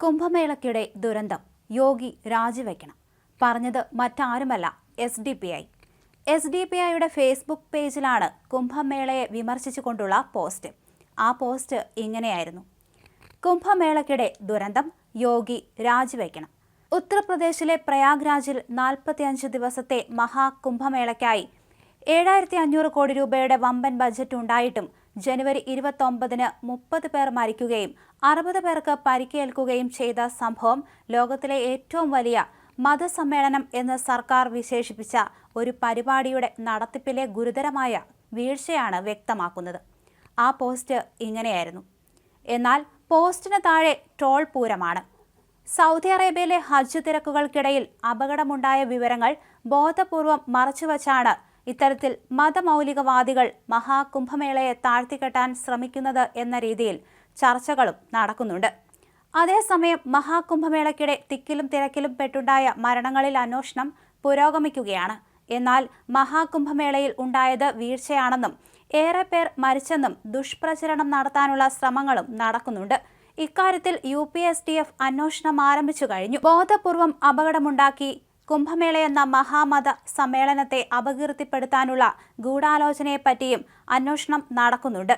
കുംഭമേളയ്ക്കിടെ ദുരന്തം. യോഗി രാജിവെക്കണം. പറഞ്ഞത് മറ്റാരുമല്ല S D P I S D P ഐയുടെ ഫേസ്ബുക്ക് പേജിലാണ് കുംഭമേളയെ വിമർശിച്ചുകൊണ്ടുള്ള പോസ്റ്റ്. ആ പോസ്റ്റ് ഇങ്ങനെയായിരുന്നു. കുംഭമേളയ്ക്കിടെ ദുരന്തം യോഗി രാജിവെക്കണം. ഉത്തർപ്രദേശിലെ പ്രയാഗ്രാജിൽ നാൽപ്പത്തിയഞ്ച് ദിവസത്തെ മഹാകുംഭമേളയ്ക്കായി ഏഴായിരത്തി അഞ്ഞൂറ് കോടി രൂപയുടെ വമ്പൻ ബജറ്റ് ഉണ്ടായിട്ടും ജനുവരി ഇരുപത്തൊമ്പതിന് മുപ്പത് പേർ മരിക്കുകയും അറുപത് പേർക്ക് പരിക്കേൽക്കുകയും ചെയ്ത സംഭവം ലോകത്തിലെ ഏറ്റവും വലിയ മതസമ്മേളനം എന്ന് സർക്കാർ വിശേഷിപ്പിച്ച ഒരു പരിപാടിയുടെ നടത്തിപ്പിലെ ഗുരുതരമായ വീഴ്ചയാണ് വ്യക്തമാക്കുന്നത്. ആ പോസ്റ്റ് ഇങ്ങനെയായിരുന്നു. എന്നാൽ പോസ്റ്റിന് താഴെ ട്രോൾ പൂരമാണ്. സൗദി അറേബ്യയിലെ ഹജ്ജ് തിരക്കുകൾക്കിടയിൽ അപകടമുണ്ടായ വിവരങ്ങൾ ബോധപൂർവം മറച്ചുവച്ചാണ് ഇത്തരത്തിൽ മതമൗലികവാദികൾ മഹാകുംഭമേളയെ താഴ്ത്തിക്കെട്ടാൻ ശ്രമിക്കുന്നത് എന്ന രീതിയിൽ ചർച്ചകളും നടക്കുന്നുണ്ട്. അതേസമയം മഹാകുംഭമേളയ്ക്കിടെ തിക്കിലും തിരക്കിലും പെട്ടുണ്ടായ മരണങ്ങളിൽ അന്വേഷണം പുരോഗമിക്കുകയാണ്. എന്നാൽ മഹാകുംഭമേളയിൽ ഉണ്ടായത് വീഴ്ചയാണെന്നും ഏറെ പേർ മരിച്ചെന്നും ദുഷ്പ്രചരണം നടത്താനുള്ള ശ്രമങ്ങളും നടക്കുന്നുണ്ട്. ഇക്കാര്യത്തിൽ U P S T F അന്വേഷണം ആരംഭിച്ചു കഴിഞ്ഞു. ബോധപൂർവം അപകടമുണ്ടാക്കി കുംഭമേളയെന്ന മഹാമത സമ്മേളനത്തെ അപകീർത്തിപ്പെടുത്താനുള്ള ഗൂഢാലോചനയെപ്പറ്റിയും അന്വേഷണം നടക്കുന്നുണ്ട്.